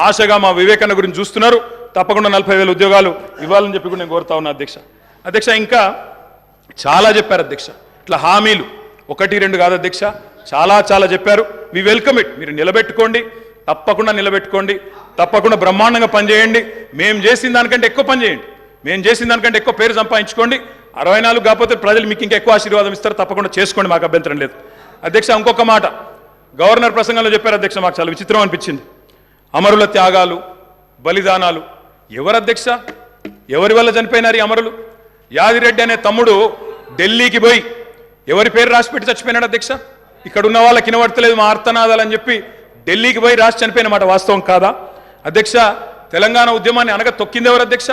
ఆశగా మా వివేకన్న గురించి చూస్తున్నారు. తప్పకుండా నలభై వేల ఉద్యోగాలు ఇవ్వాలని చెప్పి కూడా నేను కోరుతా ఉన్నా అధ్యక్ష. అధ్యక్ష ఇంకా చాలా చెప్పారు అధ్యక్ష. ఇట్లా హామీలు ఒకటి రెండు కాదు అధ్యక్ష. చాలా చాలా చెప్పారు. We welcome it. మీరు నిలబెట్టుకోండి. తప్పకుండా నిలబెట్టుకోండి. తప్పకుండా బ్రహ్మాండంగా పనిచేయండి. మేము చేసిన దానికంటే ఎక్కువ పనిచేయండి. మేము చేసిన దానికంటే ఎక్కువ పేరు సంపాదించుకోండి. అరవై నాలుగు కాకపోతే ప్రజలు మీకు ఇంకా ఎక్కువ ఆశీర్వాదం ఇస్తారు. తప్పకుండా చేసుకోండి. మాకు అభ్యంతరం లేదు. అధ్యక్ష ఇంకొక మాట. గవర్నర్ ప్రసంగంలో చెప్పారు అధ్యక్ష మాకు చాలా విచిత్రం అనిపించింది. అమరుల త్యాగాలు బలిదానాలు. ఎవరు అధ్యక్ష? ఎవరి వల్ల చనిపోయినారు ఈ అమరులు? యాదిరెడ్డి అనే తమ్ముడు ఢిల్లీకి పోయి ఎవరి పేరు రాసి పెట్టి చచ్చిపోయినాడు అధ్యక్ష? ఇక్కడ ఉన్న వాళ్ళకి వినబడతలేదు మా అర్థనాదాలు అని చెప్పి ఢిల్లీకి పోయి రాసి చనిపోయినమాట వాస్తవం కాదా? అధ్యక్ష తెలంగాణ ఉద్యమాన్ని అనగా తొక్కింది ఎవరు అధ్యక్ష?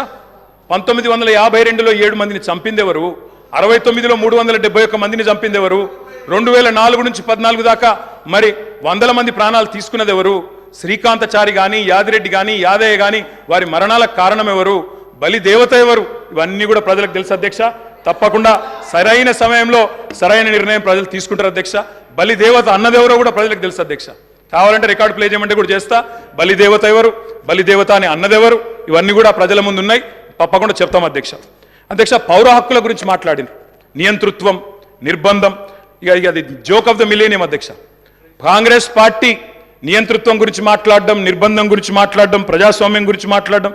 పంతొమ్మిది వందల యాభై రెండులో ఏడు మందిని చంపిందెవరు? అరవై తొమ్మిదిలో మూడు వందల డెబ్బై ఒక్క మందిని చంపిందెవరు? రెండు వేల నాలుగు నుంచి పద్నాలుగు దాకా మరి వందల మంది ప్రాణాలు తీసుకున్నది ఎవరు శ్రీకాంతచారి కానీ యాదిరెడ్డి కానీ యాదయ్య కానీ వారి మరణాలకు కారణం ఎవరు బలి దేవత ఎవరు? ఇవన్నీ కూడా ప్రజలకు తెలుసు అధ్యక్ష. తప్పకుండా సరైన సమయంలో సరైన నిర్ణయం ప్రజలు తీసుకుంటారు అధ్యక్ష. బలి దేవత అన్నదెవరో కూడా ప్రజలకు తెలుసు అధ్యక్ష. కావాలంటే రికార్డు ప్లే చేయమంటే కూడా చేస్తా. బలి దేవత ఎవరు? బలి దేవత అని అన్నదెవరు? ఇవన్నీ కూడా ప్రజల ముందు ఉన్నాయి. తప్పకుండా చెప్తాం అధ్యక్ష. అధ్యక్ష పౌర హక్కుల గురించి మాట్లాడింది నియంతృత్వం నిర్బంధం. ఇక ఇక అది జోక్ ఆఫ్ ద మిలేనియం అధ్యక్ష. కాంగ్రెస్ పార్టీ నియంతృత్వం గురించి మాట్లాడడం నిర్బంధం గురించి మాట్లాడడం ప్రజాస్వామ్యం గురించి మాట్లాడడం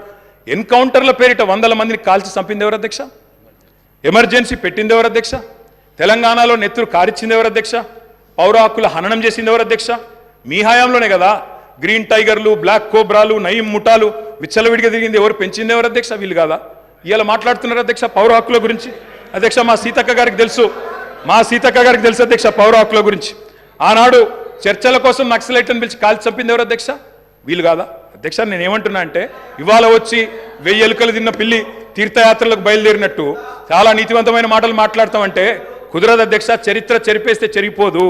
ఎన్కౌంటర్ల పేరిట వందల మందిని కాల్చి చంపింది ఎవరు అధ్యక్ష? ఎమర్జెన్సీ పెట్టింది ఎవరు అధ్యక్ష? తెలంగాణలో నెత్తురు కారిచ్చింది ఎవరు అధ్యక్ష? పౌర హక్కుల హననం చేసింది ఎవరు అధ్యక్ష? మీ హయాంలోనే కదా. గ్రీన్ టైగర్లు బ్లాక్ కోబ్రాలు నయీం ముఠాలు విచ్చలవిడిగా తిరిగింది ఎవరు? పెంచింది ఎవరు అధ్యక్ష? వీళ్ళు కాదా? ఇలా మాట్లాడుతున్నారు అధ్యక్ష పౌర హక్కుల గురించి. అధ్యక్ష మా సీతక్క గారికి తెలుసు. మా సీతక్క గారికి తెలుసు అధ్యక్ష పౌర హక్కుల గురించి. ఆనాడు చర్చల కోసం నక్సలైట్లను పిలిచి కాల్చి చంపింది ఎవరు అధ్యక్ష? వీళ్ళు కాదా? అధ్యక్ష నేను ఏమంటున్నా అంటే ఇవాళ వచ్చి వెయ్యి ఎలుకలు తిన్న పిల్లి తీర్థయాత్రలకు బయలుదేరినట్టు చాలా నీతివంతమైన మాటలు మాట్లాడతామంటే కుదరదు అధ్యక్ష చరిత్ర చెరిపేస్తే చెరిగిపోదు.